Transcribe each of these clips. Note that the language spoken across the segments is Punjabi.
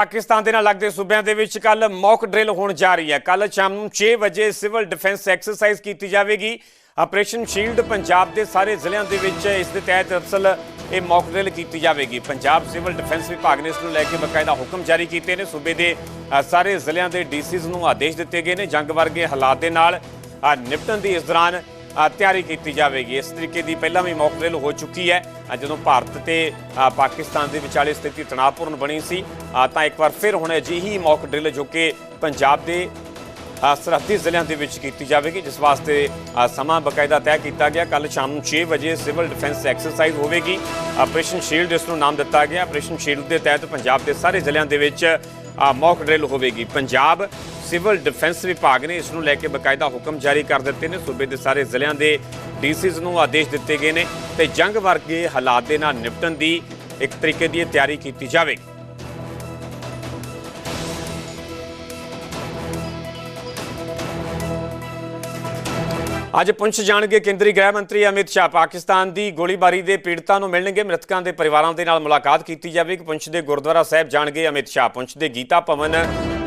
ਪਾਕਿਸਤਾਨ ਦੇ ਨਾਲ ਲੱਗਦੇ ਸੂਬਿਆਂ ਦੇ ਵਿੱਚ ਕੱਲ ਮੌਕ ਡਰਿਲ ਹੋਣ ਜਾ ਰਹੀ ਹੈ। ਕੱਲ ਸ਼ਾਮ ਨੂੰ 6 ਵਜੇ ਸਿਵਲ ਡਿਫੈਂਸ ਐਕਸਰਸਾਈਜ਼ ਕੀਤੀ ਜਾਵੇਗੀ। ਆਪਰੇਸ਼ਨ ਸ਼ੀਲਡ ਪੰਜਾਬ ਦੇ ਸਾਰੇ ਜ਼ਿਲ੍ਹਿਆਂ ਦੇ ਵਿੱਚ ਇਸ ਦੇ ਤਹਿਤ ਅਸਲ ਇਹ ਮੌਕ ਡਰਿਲ ਕੀਤੀ ਜਾਵੇਗੀ। ਪੰਜਾਬ ਸਿਵਲ ਡਿਫੈਂਸ ਵਿਭਾਗ ਨੇ ਇਸ ਨੂੰ ਲੈ ਕੇ ਬਕਾਇਦਾ ਹੁਕਮ ਜਾਰੀ ਕੀਤੇ ਨੇ। ਸੂਬੇ ਦੇ ਸਾਰੇ ਜ਼ਿਲ੍ਹਿਆਂ ਦੇ ਡੀਸੀਜ਼ ਨੂੰ ਆਦੇਸ਼ ਦਿੱਤੇ ਗਏ ਨੇ। ਜੰਗ ਵਰਗੇ ਹਾਲਾਤ ਦੇ ਨਾਲ ਨਿਪਟਣ ਦੀ ਇਸ ਦੌਰਾਨ ਤਿਆਰੀ ਕੀਤੀ ਜਾਵੇਗੀ। ਇਸ ਤਰੀਕੇ ਦੀ ਪਹਿਲਾਂ ਵੀ ਮੌਕ ਡਰਿਲ ਹੋ ਚੁੱਕੀ ਹੈ। ਜਦੋਂ ਭਾਰਤ ਤੇ ਪਾਕਿਸਤਾਨ ਦੇ ਵਿਚਾਲੇ ਸਥਿਤੀ ਤਣਾਅਪੂਰਨ ਬਣੀ ਸੀ ਤਾਂ ਇੱਕ ਵਾਰ ਫਿਰ ਹੁਣ ਅਜਿਹੀ ਮੌਕ ਡਰਿਲ ਜੋ ਕਿ ਪੰਜਾਬ ਦੇ ਸਰਹੱਦੀ ਜ਼ਿਲ੍ਹਿਆਂ ਦੇ ਵਿੱਚ ਕੀਤੀ ਜਾਵੇਗੀ, ਜਿਸ ਵਾਸਤੇ ਸਮਾਂ ਬਕਾਇਦਾ ਤੈਅ ਕੀਤਾ ਗਿਆ। ਕੱਲ ਸ਼ਾਮ ਨੂੰ 6 ਵਜੇ ਸਿਵਲ ਡਿਫੈਂਸ ਐਕਸਰਸਾਈਜ਼ ਹੋਵੇਗੀ। ਆਪਰੇਸ਼ਨ ਸ਼ੀਲਡ ਇਸ ਨੂੰ ਨਾਮ ਦਿੱਤਾ ਗਿਆ। ਆਪਰੇਸ਼ਨ ਸ਼ੀਲਡ ਦੇ ਤਹਿਤ ਪੰਜਾਬ ਦੇ ਸਾਰੇ ਜ਼ਿਲ੍ਹਿਆਂ ਦੇ ਵਿੱਚ ਮੌਕ ਡਰਿਲ ਹੋਵੇਗੀ। ਪੰਜਾਬ ਸਿਵਲ ਡਿਫੈਂਸ ਵਿਭਾਗ ਨੇ ਇਸ ਨੂੰ ਲੈ ਕੇ ਬਕਾਇਦਾ ਹੁਕਮ ਜਾਰੀ ਕਰ ਦਿੱਤੇ ਨੇ। ਸੂਬੇ ਦੇ ਸਾਰੇ ਜ਼ਿਲ੍ਹਿਆਂ ਦੇ ਡੀਸੀਜ਼ ਨੂੰ ਆਦੇਸ਼ ਦਿੱਤੇ ਗਏ ਨੇ ਤੇ ਜੰਗ ਵਰਗੇ ਹਾਲਾਤ ਦੇ ਨਾਲ ਨਿਪਟਣ ਦੀ ਇੱਕ ਤਰੀਕੇ ਦੀ ਤਿਆਰੀ ਕੀਤੀ ਜਾਵੇਗੀ। ਅੱਜ ਪੁੰਛ ਜਾਣਗੇ ਕੇਂਦਰੀ ਗ੍ਰਹਿ ਮੰਤਰੀ ਅਮਿਤ ਸ਼ਾਹ। ਪਾਕਿਸਤਾਨ ਦੀ ਗੋਲੀਬਾਰੀ ਦੇ ਪੀੜਤਾਂ ਨੂੰ ਮਿਲਣਗੇ, ਮ੍ਰਿਤਕਾਂ ਦੇ ਪਰਿਵਾਰਾਂ ਦੇ ਨਾਲ ਮੁਲਾਕਾਤ ਕੀਤੀ ਜਾਵੇਗੀ। ਪੁੰਛ ਦੇ ਗੁਰਦੁਆਰਾ ਸਾਹਿਬ ਜਾਣਗੇ ਅਮਿਤ ਸ਼ਾਹ। ਪੁੰਛ ਦੇ ਗੀਤਾ ਭਵਨ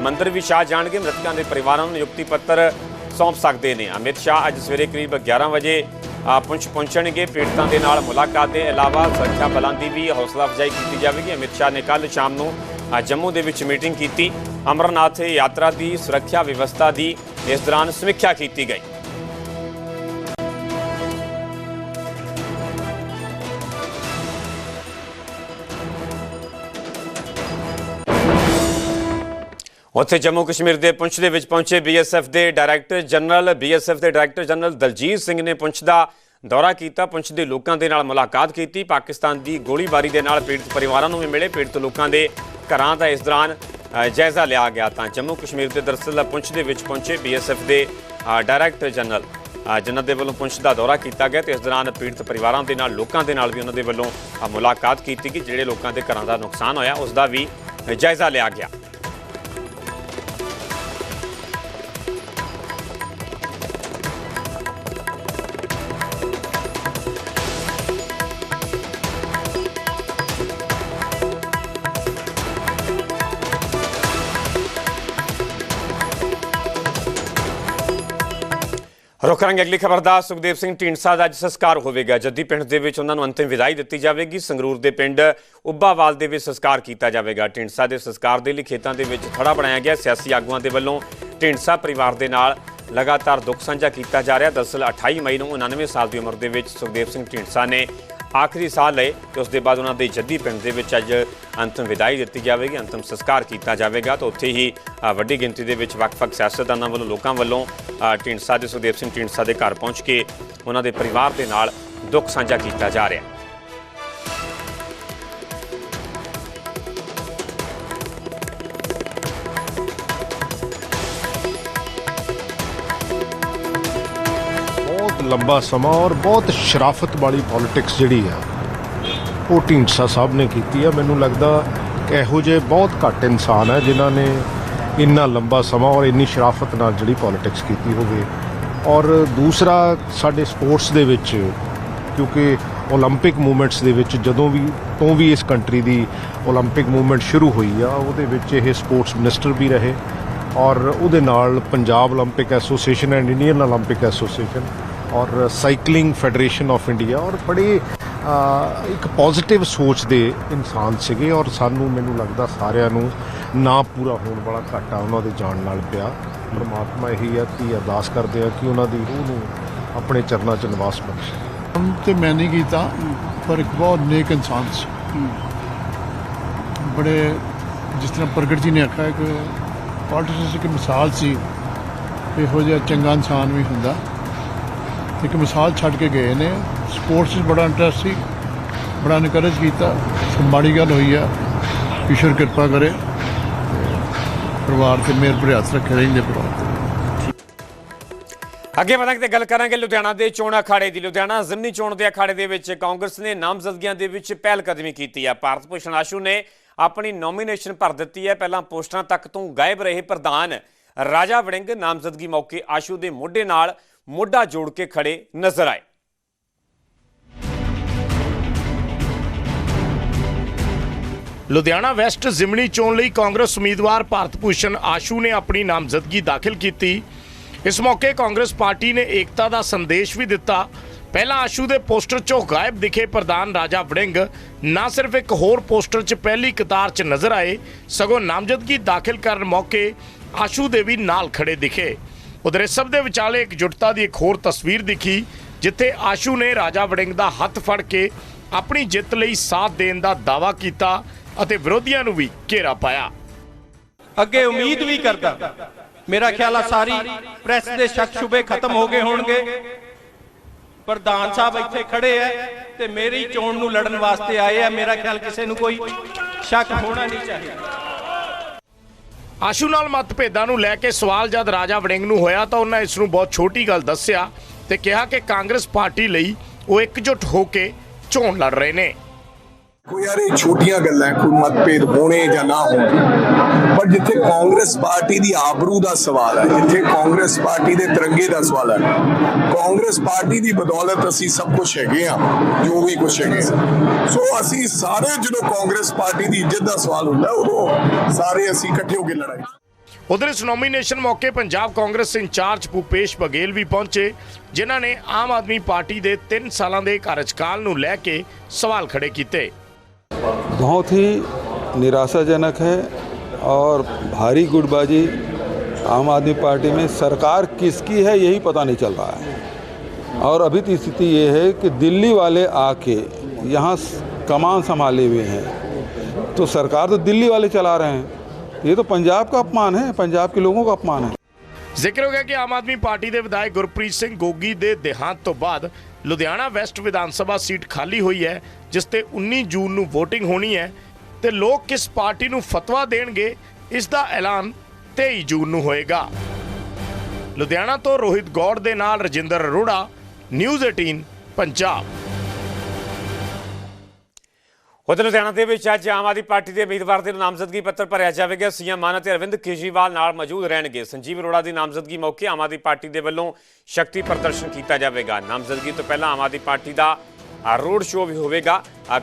ਮੰਦਰ ਵੀ ਸ਼ਾਹ ਜਾਣਗੇ। ਮ੍ਰਿਤਕਾਂ ਦੇ ਪਰਿਵਾਰਾਂ ਨੂੰ ਨਿਯੁਕਤੀ ਪੱਤਰ ਸੌਂਪ ਸਕਦੇ ਨੇ। ਅਮਿਤ ਸ਼ਾਹ ਅੱਜ ਸਵੇਰੇ ਕਰੀਬ 11 ਵਜੇ ਪੁੰਛ ਪਹੁੰਚਣਗੇ। ਪੀੜਤਾਂ ਦੇ ਨਾਲ ਮੁਲਾਕਾਤ ਦੇ ਇਲਾਵਾ ਸੁਰੱਖਿਆ ਬਲਾਂ ਦੀ ਵੀ ਹੌਸਲਾ ਅਫਜ਼ਾਈ ਕੀਤੀ ਜਾਵੇਗੀ। ਅਮਿਤ ਸ਼ਾਹ ਨੇ ਕੱਲ ਸ਼ਾਮ ਨੂੰ ਜੰਮੂ ਦੇ ਵਿੱਚ ਮੀਟਿੰਗ ਕੀਤੀ। ਅਮਰਨਾਥ ਯਾਤਰਾ ਦੀ ਸੁਰੱਖਿਆ ਵਿਵਸਥਾ ਦੀ ਇਸ ਦੌਰਾਨ ਸਮੀਖਿਆ ਕੀਤੀ ਗਈ। ਉੱਥੇ ਜੰਮੂ ਕਸ਼ਮੀਰ ਦੇ ਪੁੰਛ ਦੇ ਵਿੱਚ ਪਹੁੰਚੇ ਬੀਐਸਐਫ ਦੇ ਡਾਇਰੈਕਟਰ ਜਨਰਲ ਬੀਐਸਐਫ ਦੇ ਡਾਇਰੈਕਟਰ ਜਨਰਲ ਦਲਜੀਤ ਸਿੰਘ ਨੇ ਪੁੰਛ ਦਾ ਦੌਰਾ ਕੀਤਾ ਪੁੰਛ ਦੇ ਲੋਕਾਂ ਦੇ ਨਾਲ ਮੁਲਾਕਾਤ ਕੀਤੀ। ਪਾਕਿਸਤਾਨ ਦੀ ਗੋਲੀਬਾਰੀ ਦੇ ਨਾਲ ਪੀੜਤ ਪਰਿਵਾਰਾਂ ਨੂੰ ਵੀ ਮਿਲੇ ਪੀੜਤ ਲੋਕਾਂ ਦੇ ਘਰਾਂ ਦਾ ਇਸ ਦੌਰਾਨ ਜਾਇਜ਼ਾ ਲਿਆ ਗਿਆ ਤਾਂ ਜੰਮੂ ਕਸ਼ਮੀਰ ਦੇ ਦਰਅਸਲ ਪੁੰਛ ਦੇ ਵਿੱਚ ਪਹੁੰਚੇ ਬੀਐਸਐਫ ਦੇ ਡਾਇਰੈਕਟਰ ਜਨਰਲ ਅ, ਜਿਨ੍ਹਾਂ ਦੇ ਵੱਲੋਂ ਪੁੰਛ ਦਾ ਦੌਰਾ ਕੀਤਾ ਗਿਆ ਤੇ ਇਸ ਦੌਰਾਨ ਪੀੜਤ ਪਰਿਵਾਰਾਂ ਦੇ ਨਾਲ ਲੋਕਾਂ ਦੇ ਨਾਲ ਵੀ ਉਹਨਾਂ ਦੇ ਵੱਲੋਂ ਮੁਲਾਕਾਤ ਕੀਤੀ ਗਈ ਜਿਹੜੇ ਲੋਕਾਂ ਦੇ ਘਰਾਂ ਦਾ ਨੁਕਸਾਨ ਹੋਇਆ ਉਸ ਦਾ ਵੀ ਜਾਇਜ਼ਾ ਲਿਆ ਗਿਆ। ਰੁਕ ਕਰਾਂਗੇ ਅਗਲੀ ਖਬਰ ਦਾ। ਸੁਖਦੇਵ ਸਿੰਘ ਢੀਂਡਸਾ ਦਾ ਅੱਜ ਸੰਸਕਾਰ ਹੋਵੇਗਾ। ਜੱਦੀ ਪਿੰਡ ਦੇ ਵਿੱਚ ਉਹਨਾਂ ਨੂੰ ਅੰਤਿਮ ਵਿਦਾਈ ਦਿੱਤੀ ਜਾਵੇਗੀ। ਸੰਗਰੂਰ ਦੇ ਪਿੰਡ ਉੱਬਾਵਾਲ ਦੇ ਵਿੱਚ ਸੰਸਕਾਰ ਕੀਤਾ ਜਾਵੇਗਾ। ਢੀਂਡਸਾ ਦੇ ਸੰਸਕਾਰ ਦੇ ਲਈ ਖੇਤਾਂ ਦੇ ਵਿੱਚ ਖੜਾ ਬਣਾਇਆ ਗਿਆ। ਸਿਆਸੀ ਆਗੂਆਂ ਦੇ ਵੱਲੋਂ ਢੀਂਡਸਾ ਪਰਿਵਾਰ ਦੇ ਨਾਲ ਲਗਾਤਾਰ ਦੁੱਖ ਸਾਂਝਾ ਕੀਤਾ ਜਾ ਰਿਹਾ। ਦਰਅਸਲ 28 ਮਈ ਨੂੰ 99 ਸਾਲ ਦੀ ਉਮਰ ਦੇ ਵਿੱਚ ਸੁਖਦੇਵ ਸਿੰਘ ਢੀਂਡਸਾ ਨੇ ਆਖਰੀ ਸਾਹ ਲਏ ਤੇ ਉਸ ਦੇ ਬਾਅਦ ਉਹਨਾਂ ਦੇ ਜੱਦੀ ਪਿੰਡ ਦੇ ਵਿੱਚ ਅੱਜ ਅੰਤਿਮ ਵਿਦਾਈ ਦਿੱਤੀ ਜਾਵੇਗੀ ਅੰਤਿਮ ਸੰਸਕਾਰ ਕੀਤਾ ਜਾਵੇਗਾ ਤਾਂ ਉੱਥੇ ਹੀ ਵੱਡੀ ਗਿਣਤੀ ਦੇ ਵਿੱਚ ਵੱਖ-ਵੱਖ ਸਿਆਸਤਦਾਨਾਂ ਵੱਲੋਂ ਲੋਕਾਂ ਵੱਲੋਂ ਅ, ਢੀਂਡਸਾ ਦੇ ਸੁਖਦੇਵ ਸਿੰਘ ਢੀਂਡਸਾ ਦੇ ਘਰ ਪਹੁੰਚ ਕੇ ਉਹਨਾਂ ਦੇ ਪਰਿਵਾਰ ਦੇ ਨਾਲ ਦੁੱਖ ਸਾਂਝਾ ਕੀਤਾ ਜਾ ਰਿਹਾ। ਬਹੁਤ ਲੰਬਾ ਸਮਾਂ ਔਰ ਬਹੁਤ ਸ਼ਰਾਫਤ ਵਾਲੀ ਪੋਲਿਟਿਕਸ ਜਿਹੜੀ ਆ ਉਹ ਢੀਂਡਸਾ ਸਾਹਿਬ ਨੇ ਕੀਤੀ ਆ ਮੈਨੂੰ ਲੱਗਦਾ ਕਿ ਇਹੋ ਜਿਹੇ ਬਹੁਤ ਘੱਟ ਇਨਸਾਨ ਹੈ ਜਿਨ੍ਹਾਂ ਨੇ ਇੰਨਾ ਲੰਬਾ ਸਮਾਂ ਔਰ ਇੰਨੀ ਸ਼ਰਾਫਤ ਨਾਲ ਜਿਹੜੀ ਪੋਲਿਟਿਕਸ ਕੀਤੀ ਹੋਵੇ ਔਰ ਦੂਸਰਾ ਸਾਡੇ ਸਪੋਰਟਸ ਦੇ ਵਿੱਚ ਕਿਉਂਕਿ 올림픽 ਮੂਵਮੈਂਟਸ ਦੇ ਵਿੱਚ ਜਦੋਂ ਵੀ ਤੋਂ ਵੀ ਇਸ ਕੰਟਰੀ ਦੀ 올림픽 ਮੂਵਮੈਂਟ ਸ਼ੁਰੂ ਹੋਈ ਆ ਉਹਦੇ ਵਿੱਚ ਇਹ ਸਪੋਰਟਸ ਮਿਨਿਸਟਰ ਵੀ ਰਹੇ ਔਰ ਉਹਦੇ ਨਾਲ Punjab 올림픽 association and Indian 올림픽 association ਔਰ ਸਾਈਕਲਿੰਗ ਫੈਡਰੇਸ਼ਨ ਆਫ ਇੰਡੀਆ ਔਰ ਬੜੇ ਇੱਕ ਪੋਜ਼ਿਟਿਵ ਸੋਚ ਦੇ ਇਨਸਾਨ ਸੀਗੇ ਔਰ ਸਾਨੂੰ ਮੈਨੂੰ ਲੱਗਦਾ ਸਾਰਿਆਂ ਨੂੰ ਨਾ ਪੂਰਾ ਹੋਣ ਵਾਲਾ ਘਾਟਾ ਉਹਨਾਂ ਦੇ ਜਾਣ ਨਾਲ ਪਿਆ। ਪਰਮਾਤਮਾ ਇਹੀ ਹੈ ਕਿ ਅਰਦਾਸ ਕਰਦੇ ਆ ਕਿ ਉਹਨਾਂ ਦੀ ਰੂਹ ਨੂੰ ਆਪਣੇ ਚਰਨਾਂ 'ਚ ਨਿਵਾਸ ਬਖਸ਼ੇ। ਕੰਮ ਤੇ ਮੈਂ ਨਹੀਂ ਕੀਤਾ ਪਰ ਇੱਕ ਬਹੁਤ ਨੇਕ ਇਨਸਾਨ ਸੀ। ਬੜੇ ਜਿਸ ਤਰ੍ਹਾਂ ਪ੍ਰਗਟ ਜੀ ਨੇ ਆਖਿਆ ਕਿ ਪੋਲਿਟਿਕਸ ਇੱਕ ਮਿਸਾਲ ਸੀ ਇਹੋ ਜਿਹਾ ਚੰਗਾ ਇਨਸਾਨ ਵੀ ਹੁੰਦਾ। ਇੱਕ ਮਿਸਾਲ ਛੱਡ ਕੇ ਗਏ ਨੇ। ਸਪੋਰਟਸ 'ਚ ਬੜਾ ਇੰਟਰਸਟ ਸੀ, ਬੜਾ ਇਨਕਰੇਜ ਕੀਤਾ। ਮਾੜੀ ਗੱਲ ਹੋਈ ਆ, ਈਸ਼ਵਰ ਕਿਰਪਾ ਕਰੇ। ਪਰਿਵਾਰ ਤੇ ਮੇਰ ਭਰੇ ਰੱਖੇ ਰਹਿੰਦੇ ਪਰਿਵਾਰ ਤੇ। ਅੱਗੇ ਵਧਾਂਗੇ ਤੇ ਗੱਲ ਕਰਾਂਗੇ ਲੁਧਿਆਣਾ ਦੇ ਚੋਣ ਅਖਾੜੇ ਦੀ। ਲੁਧਿਆਣਾ ਜ਼ਿਮਨੀ ਚੋਣ ਦੇ ਅਖਾੜੇ ਦੇ ਵਿੱਚ ਕਾਂਗਰਸ ਨੇ ਨਾਮਜ਼ਦਗੀਆਂ ਦੇ ਵਿੱਚ ਪਹਿਲ ਕਦਮੀ ਕੀਤੀ ਹੈ ਭਾਰਤ ਭੂਸ਼ਣ ਆਸ਼ੂ ਨੇ ਆਪਣੀ ਨੋਮੀਨੇਸ਼ਨ ਭਰ ਦਿੱਤੀ ਹੈ। ਪਹਿਲਾਂ ਪੋਸਟਰਾਂ ਤੱਕ ਤੋਂ ਗਾਇਬ ਰਹੇ ਪ੍ਰਧਾਨ ਰਾਜਾ ਵੜਿੰਗ ਨਾਮਜ਼ਦਗੀ ਮੌਕੇ ਆਸ਼ੂ ਦੇ ਮੋਢੇ ਨਾਲ ਮੋਢਾ ਜੋੜ ਕੇ ਖੜੇ ਨਜ਼ਰ ਆਏ। ਲੁਧਿਆਣਾ ਵੈਸਟ ਜ਼ਿਮਨੀ ਚੋਣ ਲਈ ਕਾਂਗਰਸ ਉਮੀਦਵਾਰ ਭਾਰਤ ਭੂਸ਼ਣ ਆਸ਼ੂ ਨੇ ਆਪਣੀ ਨਾਮਜ਼ਦਗੀ ਦਾਖਲ ਕੀਤੀ। ਇਸ ਮੌਕੇ ਕਾਂਗਰਸ ਪਾਰਟੀ ਨੇ ਏਕਤਾ ਦਾ ਸੰਦੇਸ਼ ਵੀ ਦਿੱਤਾ। ਪਹਿਲਾਂ ਆਸ਼ੂ ਦੇ ਪੋਸਟਰ 'ਚੋਂ ਗਾਇਬ ਦਿਖੇ ਪ੍ਰਧਾਨ ਰਾਜਾ ਵੜਿੰਗ ਨਾ ਸਿਰਫ ਇੱਕ ਹੋਰ ਪੋਸਟਰ 'ਚ ਪਹਿਲੀ ਕਤਾਰ 'ਚ ਨਜ਼ਰ ਆਏ, ਸਗੋਂ ਨਾਮਜ਼ਦਗੀ ਦਾਖਲ ਕਰਨ ਮੌਕੇ ਆਸ਼ੂ ਦੇ ਵੀ ਨਾਲ ਖੜੇ ਦਿਖੇ। ਉਧਰ ਇਸ ਸਭ ਦੇ ਵਿਚਾਲੇ ਇਕਜੁੱਟਤਾ ਦੀ ਇੱਕ ਹੋਰ ਤਸਵੀਰ ਦਿਖੀ, ਜਿੱਥੇ ਆਸ਼ੂ ਨੇ ਰਾਜਾ ਵੜਿੰਗ ਦਾ ਹੱਥ ਫੜ ਕੇ ਆਪਣੀ ਜਿੱਤ ਲਈ ਸਾਥ ਦੇਣ ਦਾ ਦਾਅਵਾ ਕੀਤਾ ਅਤੇ ਵਿਰੋਧੀਆਂ ਨੂੰ ਵੀ ਘੇਰਾ ਪਾਇਆ। ਅੱਗੇ ਉਮੀਦ ਵੀ ਕਰਦਾ। ਮੇਰਾ ਖਿਆਲ ਆ ਸਾਰੀ ਪ੍ਰੈਸ ਦੇ ਸ਼ੱਕ ਸ਼ੁਬੇ ਖਤਮ ਹੋ ਗਏ ਹੋਣਗੇ। ਪ੍ਰਧਾਨ ਸਾਹਿਬ ਇੱਥੇ ਖੜੇ ਐ ਤੇ ਮੇਰੀ ਚੋਣ ਨੂੰ ਲੜਨ ਵਾਸਤੇ ਆਏ ਆ ਮੇਰਾ ਖਿਆਲ ਕਿਸੇ ਨੂੰ ਕੋਈ ਸ਼ੱਕ ਹੋਣਾ ਨਹੀਂ ਚਾਹੀਦਾ। ਆਸ਼ੂ ਨਾਲ ਮਤਭੇਦਾਂ ਨੂੰ ਲੈ ਕੇ ਸਵਾਲ ਜਦ ਰਾਜਾ ਵੜਿੰਗ ਨੂੰ ਹੋਇਆ ਤਾਂ ਉਹਨਾਂ ਇਸ ਨੂੰ ਬਹੁਤ ਛੋਟੀ ਗੱਲ ਦੱਸਿਆ ਤੇ ਕਿਹਾ ਕਿ ਕਾਂਗਰਸ ਪਾਰਟੀ ਲਈ ਉਹ ਇਕਜੁੱਟ ਹੋ ਕੇ ਚੋਣ ਲੜ ਰਹੇ ਨੇ। ਕੋਈ ਯਾਰ ਇਹ ਛੋਟੀਆਂ ਗੱਲਾਂ, ਕੋਈ ਮਤਭੇਦ ਹੋਣੇ ਜਾਂ ਨਾ ਹੋਣੇ। ਪਰ ਜਿੱਥੇ ਕਾਂਗਰਸ ਪਾਰਟੀ ਦੀ ਆਬਰੂ ਦਾ ਸਵਾਲ ਹੈ, ਜਿੱਥੇ ਕਾਂਗਰਸ ਪਾਰਟੀ ਦੇ ਤਿਰੰਗੇ ਦਾ ਸਵਾਲ ਹੈ, ਕਾਂਗਰਸ ਪਾਰਟੀ ਦੀ ਬਦੌਲਤ ਅਸੀਂ ਸਭ ਕੁਝ ਹੈਗੇ ਆ ਜੋ ਵੀ ਕੁਝ ਹੈਗੇ ਸੋ ਅਸੀਂ ਸਾਰੇ ਜਦੋਂ ਕਾਂਗਰਸ ਪਾਰਟੀ ਦੀ ਇੱਜ਼ਤ ਦਾ ਸਵਾਲ ਹੁੰਦਾ, ਉਦੋਂ ਸਾਰੇ ਅਸੀਂ ਇਕੱਠੇ ਹੋ ਕੇ ਲੜਾਈ ਉਧਰ ਇਸ ਨੋਮੀਨੇਸ਼ਨ ਮੌਕੇ ਪੰਜਾਬ ਕਾਂਗਰਸ ਇੰਚਾਰਜ ਭੂਪੇਸ਼ ਬਘੇਲ ਵੀ ਪਹੁੰਚੇ, ਜਿਨ੍ਹਾਂ ਨੇ ਆਮ ਆਦਮੀ ਪਾਰਟੀ ਦੇ 3 ਸਾਲਾਂ ਦੇ ਕਾਰਜਕਾਲ ਨੂੰ ਲੈ ਕੇ ਸਵਾਲ ਖੜੇ ਕੀਤੇ। बहुत ही निराशाजनक है और भारी गुटबाजी आम आदमी पार्टी में सरकार किसकी है यही पता नहीं चल रहा है। और अभी तो स्थिति ये है कि दिल्ली वाले आके यहाँ कमान संभाले हुए हैं। तो सरकार तो दिल्ली वाले चला रहे हैं। ये तो पंजाब का अपमान है, पंजाब के लोगों का अपमान है। ਜ਼ਿਕਰ ਹੋ ਗਿਆ ਕਿ ਆਮ ਆਦਮੀ ਪਾਰਟੀ ਦੇ ਵਿਧਾਇਕ ਗੁਰਪ੍ਰੀਤ ਸਿੰਘ ਗੋਗੀ ਦੇ ਦੇਹਾਂਤ ਤੋਂ ਬਾਅਦ ਲੁਧਿਆਣਾ ਵੈਸਟ ਵਿਧਾਨ ਸਭਾ ਸੀਟ ਖਾਲੀ ਹੋਈ ਹੈ, ਜਿਸ ਤੇ 19 ਜੂਨ ਨੂੰ VOTING ਹੋਣੀ ਹੈ ਤੇ ਲੋਕ ਕਿਸ ਪਾਰਟੀ ਨੂੰ ਫਤਵਾ ਦੇਣਗੇ, ਇਸ ਦਾ ਐਲਾਨ 23 ਜੂਨ ਨੂੰ ਹੋਏਗਾ। ਲੁਧਿਆਣਾ ਤੋਂ ਰੋਹਿਤ ਗੌੜ ਦੇ ਨਾਲ ਰਜਿੰਦਰ ਅਰੋੜਾ, ਨਿਊਜ਼ 18 ਪੰਜਾਬ। ਉਧਰ ਲੁਧਿਆਣਾ ਦੇ ਵਿੱਚ ਅੱਜ ਆਮ ਆਦਮੀ ਪਾਰਟੀ ਦੇ ਉਮੀਦਵਾਰ ਦੇ ਨਾਮਜ਼ਦਗੀ ਪੱਤਰ ਭਰਿਆ ਜਾਵੇਗਾ। ਸੀਐਮ ਮਾਨ ਅਤੇ ਅਰਵਿੰਦ ਕੇਜਰੀਵਾਲ ਨਾਲ ਮੌਜੂਦ ਰਹਿਣਗੇ। ਸੰਜੀਵ ਅਰੋੜਾ ਦੀ ਨਾਮਜ਼ਦਗੀ ਮੌਕੇ ਆਮ ਆਦਮੀ ਪਾਰਟੀ ਦੇ ਵੱਲੋਂ ਸ਼ਕਤੀ ਪ੍ਰਦਰਸ਼ਨ ਕੀਤਾ ਜਾਵੇਗਾ। ਨਾਮਜ਼ਦਗੀ ਤੋਂ ਪਹਿਲਾਂ ਆਮ ਆਦਮੀ ਪਾਰਟੀ ਦਾ ਰੋਡ ਸ਼ੋਅ ਵੀ ਹੋਵੇਗਾ।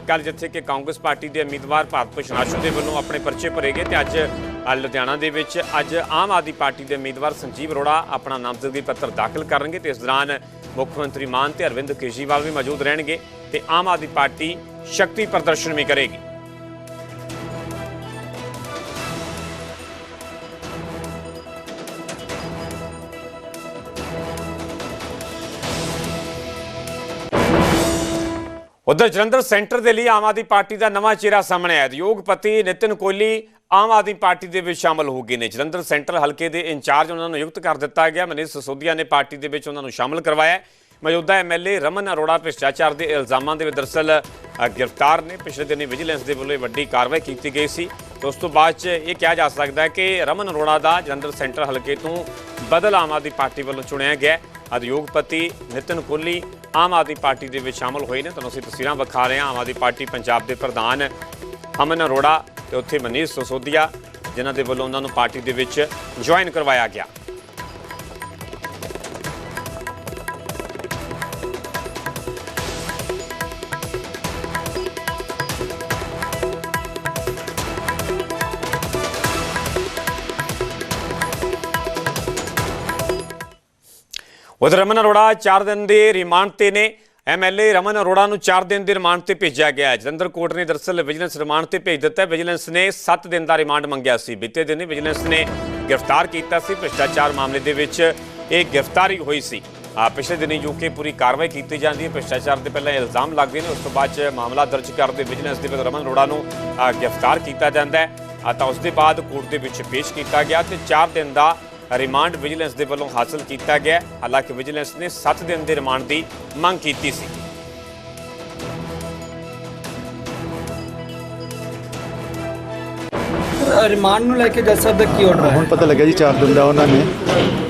ਕੱਲ ਜਿੱਥੇ ਕਿ ਕਾਂਗਰਸ ਪਾਰਟੀ ਦੇ ਉਮੀਦਵਾਰ ਭਾਰਤ ਭੂਸ਼ਣ ਆਸ਼ੂ ਦੇ ਵੱਲੋਂ ਆਪਣੇ ਪਰਚੇ ਭਰੇਗੇ ਤੇ ਅੱਜ ਲੁਧਿਆਣਾ ਦੇ ਵਿੱਚ ਅੱਜ ਆਮ ਆਦਮੀ ਪਾਰਟੀ ਦੇ ਉਮੀਦਵਾਰ ਸੰਜੀਵ ਅਰੋੜਾ ਆਪਣਾ ਨਾਮਜ਼ਦਗੀ ਪੱਤਰ ਦਾਖਲ ਕਰਨਗੇ ਤੇ ਇਸ ਦੌਰਾਨ ਮੁੱਖ ਮੰਤਰੀ ਮਾਨ ਤੇ ਅਰਵਿੰਦ ਕੇਜਰੀਵਾਲ ਵੀ ਮੌਜੂਦ ਰਹਿਣਗੇ। ਤੇ ਆਮ ਆਦਮੀ ਪਾਰਟੀ ਸ਼ਕਤੀ ਪ੍ਰਦਰਸ਼ਨ ਵੀ ਕਰੇਗੀ। ਉਧਰ ਜਲੰਧਰ ਸੈਂਟਰ ਦੇ ਲਈ ਆਮ ਆਦਮੀ ਪਾਰਟੀ ਦਾ ਨਵਾਂ ਚਿਹਰਾ ਸਾਹਮਣੇ ਆਇਆ। ਉਦਯੋਗਪਤੀ ਨਿਤਿਨ ਕੋਹਲੀ ਆਮ ਆਦਮੀ ਪਾਰਟੀ ਦੇ ਵਿੱਚ ਸ਼ਾਮਲ ਹੋ ਗਏ ਨੇ। ਜਲੰਧਰ ਸੈਂਟਰ ਹਲਕੇ ਦੇ ਇੰਚਾਰਜ ਉਹਨਾਂ ਨੂੰ ਨਿਯੁਕਤ ਕਰ ਦਿੱਤਾ ਗਿਆ। ਮਨੀਸ਼ ਸਸੋਦੀਆ ਨੇ ਪਾਰਟੀ ਦੇ ਵਿੱਚ ਉਹਨਾਂ ਨੂੰ ਸ਼ਾਮਲ ਕਰਵਾਇਆ। ਮੌਜੂਦਾ ਐਮਐਲਏ ਰਮਨ ਅਰੋੜਾ ਭ੍ਰਿਸ਼ਟਾਚਾਰ ਦੇ ਇਲਜ਼ਾਮਾਂ ਦੇ ਵਿੱਚ ਦਰਅਸਲ ਗ੍ਰਿਫਤਾਰ ਨੇ। ਪਿਛਲੇ ਦਿਨੀ ਵਿਜੀਲੈਂਸ ਦੇ ਵੱਲੋਂ ਵੱਡੀ ਕਾਰਵਾਈ ਕੀਤੀ ਗਈ ਸੀ। ਉਸ ਤੋਂ ਬਾਅਦ ਚ ਇਹ ਕਿਹਾ ਜਾ ਸਕਦਾ ਹੈ ਕਿ ਰਮਨ ਅਰੋੜਾ ਦਾ ਜਲੰਧਰ ਸੈਂਟਰ ਹਲਕੇ ਤੋਂ ਬਦਲ ਆਮ ਆਦਮੀ ਪਾਰਟੀ ਵੱਲੋਂ ਚੁਣਿਆ ਗਿਆ ਉਦਯੋਗਪਤੀ ਨਿਤਿਨ ਕੋਹਲੀ ਆਮ ਆਦਮੀ ਪਾਰਟੀ ਦੇ ਵਿੱਚ ਸ਼ਾਮਲ ਹੋਏ ਨੇ। ਤੁਹਾਨੂੰ ਅਸੀਂ ਤਸਵੀਰਾਂ ਵਿਖਾ ਰਹੇ ਹਾਂ। ਆਮ ਆਦਮੀ ਪਾਰਟੀ ਪੰਜਾਬ ਦੇ ਪ੍ਰਧਾਨ ਅਮਨ ਅਰੋੜਾ ਤੇ ਉੱਥੇ ਮਨੀਸ਼ ਸਸੋਦੀਆ, ਜਿਨ੍ਹਾਂ ਦੇ ਵੱਲੋਂ ਉਹਨਾਂ ਨੂੰ ਪਾਰਟੀ ਦੇ ਵਿੱਚ ਜੁਆਇਨ ਕਰਵਾਇਆ ਗਿਆ। ਉਧਰ ਰਮਨ ਅਰੋੜਾ 4 ਦਿਨ ਦੇ ਰਿਮਾਂਡ ਤੇ ਨੇ। ਐਮਐਲਏ ਰਮਨ ਅਰੋੜਾ ਨੂੰ 4 ਦਿਨ ਦੇ ਰਿਮਾਂਡ ਤੇ ਭੇਜਿਆ ਗਿਆ ਹੈ। ਜਲੰਧਰ ਕੋਰਟ ਨੇ ਦਰਅਸਲ ਵਿਜੀਲੈਂਸ ਰਿਮਾਂਡ ਤੇ ਭੇਜ ਦਿੱਤਾ ਹੈ। ਵਿਜੀਲੈਂਸ ਨੇ 7 ਦਿਨ ਦਾ ਰਿਮਾਂਡ ਮੰਗਿਆ ਸੀ। ਬੀਤੇ ਦਿਨ ਹੀ ਵਿਜੀਲੈਂਸ ਨੇ ਗ੍ਰਿਫਤਾਰ ਕੀਤਾ ਸੀ। ਭ੍ਰਿਸ਼ਟਾਚਾਰ ਮਾਮਲੇ ਦੇ ਵਿੱਚ ਇਹ ਗ੍ਰਿਫਤਾਰੀ ਹੋਈ ਸੀ। ਆ, ਪਿਛਲੇ ਦਿਨੀ ਜੋ ਕਿ ਪੂਰੀ ਕਾਰਵਾਈ ਕੀਤੀ ਜਾਂਦੀ ਹੈ। ਭ੍ਰਿਸ਼ਟਾਚਾਰ ਦੇ ਪਹਿਲਾਂ ਇਲਜ਼ਾਮ ਲੱਗਦੇ ਨੇ। ਉਸ ਤੋਂ ਬਾਅਦ ਚ ਮਾਮਲਾ ਦਰਜ ਕਰਦੇ ਵਿਜੀਲੈਂਸ ਦੇ ਵਿੱਚ ਰਮਨ ਅਰੋੜਾ ਨੂੰ ਗ੍ਰਿਫਤਾਰ ਕੀਤਾ ਜਾਂਦਾ ਹੈ। ਤਾਂ ਉਸ ਦੇ ਬਾਅਦ ਕੋਰਟ ਦੇ ਵਿੱਚ ਪੇਸ਼ ਕੀਤਾ ਗਿਆ ਤੇ 4 ਦਿਨ ਦਾ ਰਿਮਾਂਡ ਵਿਜੀਲੈਂਸ ਦੇ ਵੱਲੋਂ ਹਾਸਲ ਕੀਤਾ ਗਿਆ। ਹਾਲਾਂਕਿ ਵਿਜੀਲੈਂਸ ਨੇ 7 ਦਿਨ ਦੇ ਰਿਮਾਂਡ ਦੀ ਮੰਗ ਕੀਤੀ ਸੀ। ਰਿਮਾਂਡ ਨੂੰ ਲੈ ਕੇ ਜੱਜ ਸਾਹਿਬ ਦਾ ਕੀ ਆਰਡਰ ਹੈ? ਹੁਣ ਪਤਾ ਲੱਗਿਆ ਜੀ 4 ਦਿਨ ਦਾ ਉਹਨਾਂ ਨੇ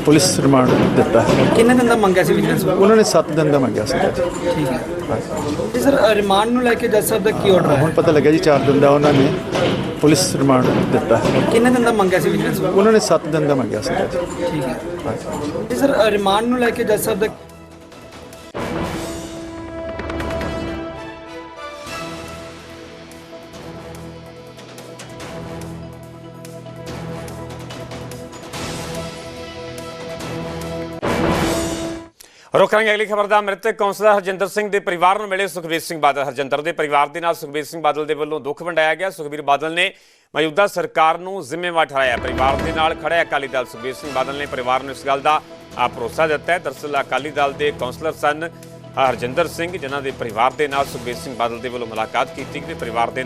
ਪੁਲਿਸ ਰਿਮਾਂਡ ਦਿੱਤਾ। ਕਿੰਨੇ ਦਿਨ ਦਾ ਮੰਗਿਆ ਸੀ ਵਿਜੀਲੈਂਸ? ਉਹਨਾਂ ਨੇ 7 ਦਿਨ ਦਾ ਮੰਗਿਆ ਸੀ। ਠੀਕ ਹੈ। ਜੀ ਸਰ ਰਿਮਾਂਡ ਨੂੰ ਲੈ ਕੇ ਜੱਜ ਸਾਹਿਬ ਦਾ ਕੀ ਆਰਡਰ ਹੈ? ਹੁਣ ਪਤਾ ਲੱਗਿਆ ਜੀ 4 ਦਿਨ ਦਾ ਉਹਨਾਂ ਨੇ ਪੁਲਿਸ ਰਿਮਾਂਡ ਦਿੱਤਾ। ਕਿੰਨੇ ਦਿਨ ਦਾ ਮੰਗਿਆ ਸੀ ਵਿਜੀਲੈਂਸ ਵੱਲੋਂ ਉਹਨਾਂ ਨੇ 7 ਦਿਨ ਦਾ ਮੰਗਿਆ ਸੀ। ਠੀਕ ਹੈ। ਜੀ ਸਰ ਰਿਮਾਂਡ ਨੂੰ ਲੈ ਕੇ ਜੱਜ ਸਾਹਿਬ ਦਾ ਰੁਕ ਕਰਾਂਗੇ ਅਗਲੀ ਖਬਰ ਦਾ ਮ੍ਰਿਤਕ ਕੌਂਸਲਰ ਹਰਜਿੰਦਰ ਸਿੰਘ ਦੇ ਪਰਿਵਾਰ ਨੂੰ ਮਿਲੇ ਸੁਖਬੀਰ ਸਿੰਘ ਬਾਦਲ। ਹਰਜਿੰਦਰ ਦੇ ਪਰਿਵਾਰ ਦੇ ਨਾਲ ਸੁਖਬੀਰ ਸਿੰਘ ਬਾਦਲ ਦੇ ਵੱਲੋਂ ਦੁੱਖ ਵੰਡਾਇਆ ਗਿਆ। ਸੁਖਬੀਰ ਬਾਦਲ ਨੇ ਮੌਜੂਦਾ ਸਰਕਾਰ ਨੂੰ ਜ਼ਿੰਮੇਵਾਰ ਠਹਿਰਾਇਆ। ਪਰਿਵਾਰ ਦੇ ਨਾਲ ਖੜਿਆ ਅਕਾਲੀ ਦਲ ਸੁਖਬੀਰ ਸਿੰਘ ਬਾਦਲ ਨੇ ਪਰਿਵਾਰ ਨੂੰ ਇਸ ਗੱਲ ਦਾ ਭਰੋਸਾ ਦਿੱਤਾ ਹੈ। ਦਰਅਸਲ ਅਕਾਲੀ ਦਲ ਦੇ ਕੌਂਸਲਰ ਸਨ ਹਰਜਿੰਦਰ ਸਿੰਘ, ਜਿਨ੍ਹਾਂ ਦੇ ਪਰਿਵਾਰ ਦੇ ਨਾਲ ਸੁਖਬੀਰ ਸਿੰਘ ਬਾਦਲ ਦੇ ਵੱਲੋਂ ਮੁਲਾਕਾਤ ਕੀਤੀ ਤੇ ਪਰਿਵਾਰ ਦੇ